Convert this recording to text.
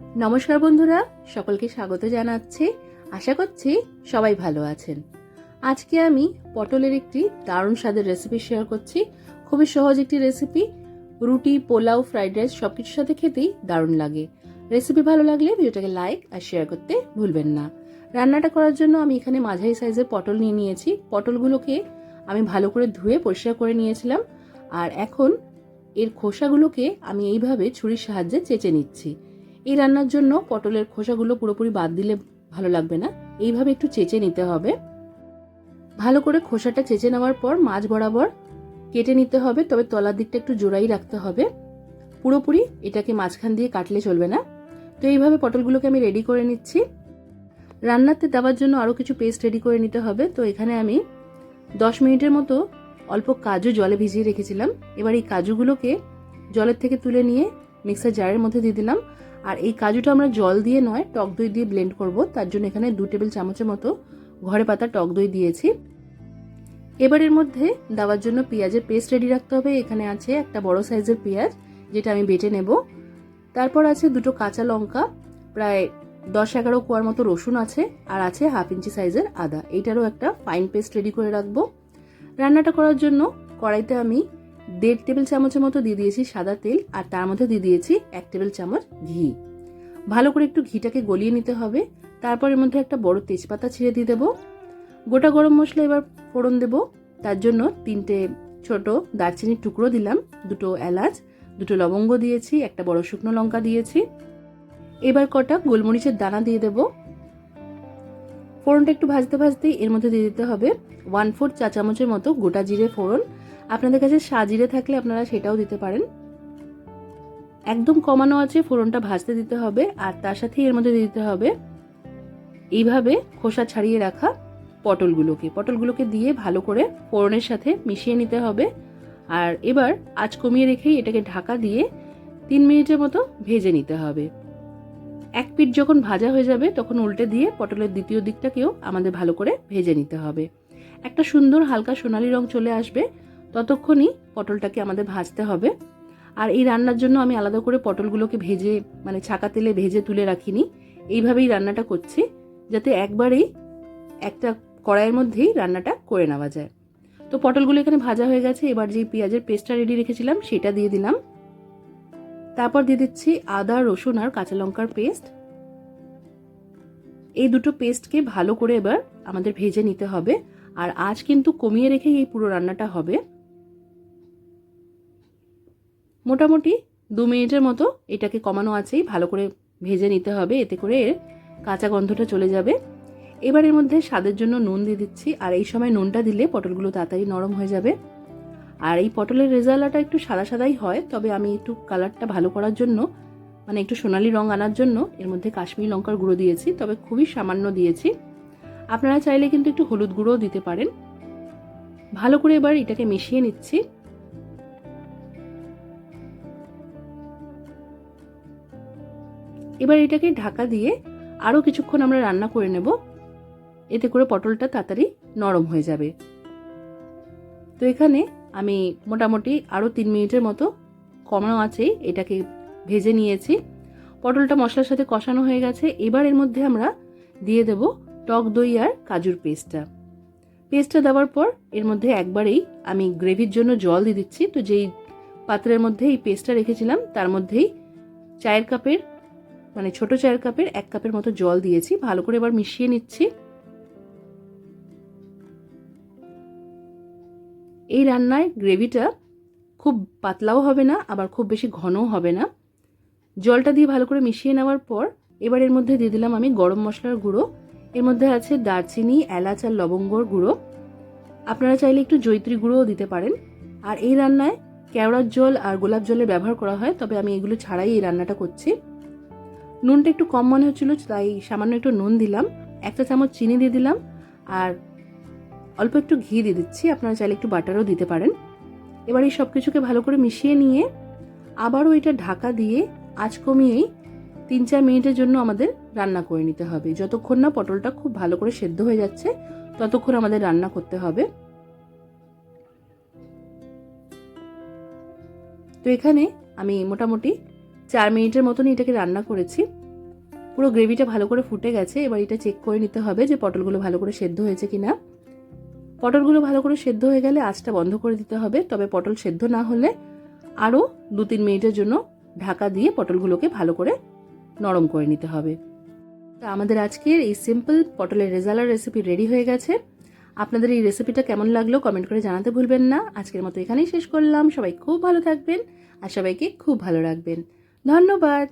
নমস্কার বন্ধুরা, সকলকে স্বাগত জানাচ্ছি। আশা করছি সবাই ভালো আছেন। আজকে আমি পটলের একটি দারুণ স্বাদের রেসিপি শেয়ার করছি। খুবই সহজ একটি রেসিপি রুটি, পোলাও ফ্রাইড রাইস সব কিছুর সাথে খেতেই দারুণ লাগে। রেসিপি ভালো লাগলে ভিডিওটাকে লাইক আর শেয়ার করতে ভুলবেন না। রান্নাটা করার জন্য আমি এখানে মাঝারি সাইজের পটল নিয়ে নিয়েছি। পটলগুলোকে আমি ভালো করে ধুয়ে পরিষ্কার করে নিয়েছিলাম। আর এখন এর খোসাগুলোকে আমি এইভাবে ছুরির সাহায্যে চেঁচে নিচ্ছি। এই রান্নার জন্য পটলের খোসাগুলো পুরোপুরি বাদ দিলে ভালো লাগবে না। এইভাবে একটু চেঁচে নিতে হবে। ভালো করে খোসাটা চেঁচে নেওয়ার পর মাছ বরাবর কেটে নিতে হবে, তবে তলার দিকটা একটু জোড়াই রাখতে হবে। পুরোপুরি এটাকে মাঝখান দিয়ে কাটলে চলবে না। তো এইভাবে পটলগুলোকে আমি রেডি করে নিচ্ছি। রান্নাতে দেওয়ার জন্য আরও কিছু পেস্ট রেডি করে নিতে হবে। তো এখানে আমি দশ মিনিটের মতো অল্প কাজু জলে ভিজিয়ে রেখেছিলাম। এবার এই কাজুগুলোকে জলের থেকে তুলে নিয়ে মিক্সার জারের মধ্যে দিয়ে দিলাম। আর এই কাজুটা আমরা জল দিয়ে নয়, টক দই দিয়ে ব্লেন্ড করব। তার জন্য এখানে দু টেবিল চামচের মতো ঘরে পাতা টক দই দিয়েছি। এবার এর মধ্যে দেওয়ার জন্য পেঁয়াজের পেস্ট রেডি রাখতে হবে। এখানে আছে একটা বড় সাইজের পেঁয়াজ, যেটা আমি বেটে নেব। তারপর আছে দুটো কাঁচা লঙ্কা, প্রায় দশ এগারো কোয়ার মতো রসুন আছে, আর আছে হাফ ইঞ্চি সাইজের আদা। এইটারও একটা ফাইন পেস্ট রেডি করে রাখব। রান্নাটা করার জন্য কড়াইতে আমি দেড় টেবিল চামচের মতো দিয়ে দিয়েছি সাদা তেল, আর তার মধ্যে দিয়ে দিয়েছি এক টেবিল চামচ ঘি। ভালো করে একটু ঘিটাকে গলিয়ে নিতে হবে। তারপর এর মধ্যে একটা বড় তেজপাতা ছিঁড়ে দিয়ে দেবো। গোটা গরম মশলা এবার ফোড়ন দেব। তার জন্য তিনটে ছোট দারচিনির টুকরো দিলাম, দুটো এলাচ, দুটো লবঙ্গ দিয়েছি, একটা বড় শুকনো লঙ্কা দিয়েছি। এবার কটা গোলমরিচের দানা দিয়ে দেব। ফোড়নটা একটু ভাজতে ভাজতেই এর মধ্যে দিয়ে দিতে হবে ওয়ান ফোর চা চামচের মতো গোটা জিরে ফোড়ন। আপনাদের কাছে সাজিরে থাকলে আপনারা সেটাও দিতে পারেন। একদম কমানো আছে, ফোড়নটা ভাজতে দিতে হবে আর তার সাথে এর মধ্যে দিতে হবে এইভাবে খোসা ছাড়িয়ে রাখা পটলগুলোকে। পটলগুলোকে দিয়ে ভালো করে ফোড়নের সাথে মিশিয়ে নিতে হবে আর এবার আঁচ কমিয়ে রেখেই এটাকে ঢাকা দিয়ে তিন মিনিটের মতো ভেজে নিতে হবে। এক পিঠ যখন ভাজা হয়ে যাবে, তখন উল্টে দিয়ে পটলের দ্বিতীয় দিকটাকেও আমাদের ভালো করে ভেজে নিতে হবে। একটা সুন্দর হালকা সোনালি রং চলে আসবে ততক্ষণই পটলটাকে আমাদের ভাজতে হবে। আর এই রান্নার জন্য আমি আলাদা করে পটলগুলোকে ভেজে মানে ছাকা তেলে ভেজে তুলে রাখিনি। এইভাবেই রান্নাটা করছি, যাতে একবারেই একটা কড়াইয়ের মধ্যেই রান্নাটা করে নেওয়া যায়। তো পটলগুলো এখানে ভাজা হয়ে গেছে, এবার যে পেঁয়াজের পেস্টটা রেডি রেখেছিলাম, সেটা দিয়ে দিলাম। তারপর দিয়ে দিচ্ছি আদা, রসুন আর কাঁচা লঙ্কার পেস্ট। এই দুটো পেস্টকে ভালো করে এবার আমাদের ভেজে নিতে হবে। আর আজ কিন্তু কমিয়ে রেখেই এই পুরো রান্নাটা হবে। মোটামুটি দু মিনিটের মতো এটাকে কমানো আছেই, ভালো করে ভেজে নিতে হবে, এতে করে এর কাঁচা গন্ধটা চলে যাবে। এবার এর মধ্যে স্বাদের জন্য নুন দিয়ে দিচ্ছি, আর এই সময় নুনটা দিলে পটলগুলো তাড়াতাড়ি নরম হয়ে যাবে। আর এই পটলের রেজালাটা একটু সাদা সাদাই হয়, তবে আমি একটু কালারটা ভালো করার জন্য মানে একটু সোনালি রং আনার জন্য এর মধ্যে কাশ্মীরি লঙ্কার গুঁড়ো দিয়েছি, তবে খুবই সামান্য দিয়েছি। আপনারা চাইলে কিন্তু একটু হলুদ গুঁড়োও দিতে পারেন। ভালো করে এবার এটাকে মিশিয়ে নিচ্ছি। এবার এটাকে ঢাকা দিয়ে আরও কিছুক্ষণ আমরা রান্না করে নেব। এতে করে পটলটা তাড়াতাড়ি নরম হয়ে যাবে। তো এখানে আমি মোটামুটি আরও তিন মিনিটের মতো কমানো আছে, এটাকে ভেজে নিয়েছি। পটলটা মশলার সাথে কষানো হয়ে গেছে। এবার এর মধ্যে আমরা দিয়ে দেব টক দই আর কাজুর পেস্টটা। পেস্টটা দেওয়ার পর এর মধ্যে একবারেই আমি গ্রেভির জন্য জল দিয়ে দিচ্ছি। তো যেই পাত্রের মধ্যে এই পেস্টটা রেখেছিলাম, তার মধ্যেই চায়ের কাপের মানে ছোট চায়ের কাপের এক কাপের মতো জল দিয়েছি, ভালো করে এবার মিশিয়ে নিচ্ছি। এই রান্নায় গ্রেভিটা খুব পাতলাও হবে না, আবার খুব বেশি ঘনও হবে না। জলটা দিয়ে ভালো করে মিশিয়ে নেওয়ার পর, এবার এর মধ্যে দিয়ে দিলাম আমি গরম মশলার গুঁড়ো। এর মধ্যে আছে দারচিনি, এলাচ আর লবঙ্গর গুঁড়ো। আপনারা চাইলে একটু জৈত্রী গুঁড়োও দিতে পারেন। আর এই রান্নায় কেওড়ার জল আর গোলাপ জলের ব্যবহার করা হয়, তবে আমি এগুলো ছাড়াই এই রান্নাটা করছি। নুনটা একটু কম মনে হচ্ছিল, তাই সামান্য একটু নুন দিলাম। একটা চামচ চিনি দিয়ে দিলাম, আর অল্প একটু ঘি দিয়ে দিচ্ছি। আপনারা চাইলে একটু বাটারও দিতে পারেন। এবার এই সব কিছুকে ভালো করে মিশিয়ে নিয়ে আবারও এটা ঢাকা দিয়ে আঁচ কমিয়েই তিন চার মিনিটের জন্য আমাদের রান্না করে নিতে হবে। যতক্ষণ না পটলটা খুব ভালো করে সেদ্ধ হয়ে যাচ্ছে, ততক্ষণ আমাদের রান্না করতে হবে। তো এখানে আমি মোটামুটি চার মিনিটের মতনই এটাকে রান্না করেছি। পুরো গ্রেভিটা ভালো করে ফুটে গেছে, এবার এটা চেক করে নিতে হবে যে পটলগুলো ভালো করে সেদ্ধ হয়েছে কি না পটলগুলো ভালো করে সেদ্ধ হয়ে গেলে আঁচটা বন্ধ করে দিতে হবে, তবে পটল সেদ্ধ না হলে আরও দু তিন মিনিটের জন্য ঢাকা দিয়ে পটলগুলোকে ভালো করে নরম করে নিতে হবে। তা আমাদের আজকের এই সিম্পল পটলের রেজালার রেসিপি রেডি হয়ে গেছে। আপনাদের এই রেসিপিটা কেমন লাগল কমেন্ট করে জানাতে ভুলবেন না। আজকের মতো এখানেই শেষ করলাম। সবাই খুব ভালো থাকবেন আর সবাইকে খুব ভালো রাখবেন। ধন্যবাদ।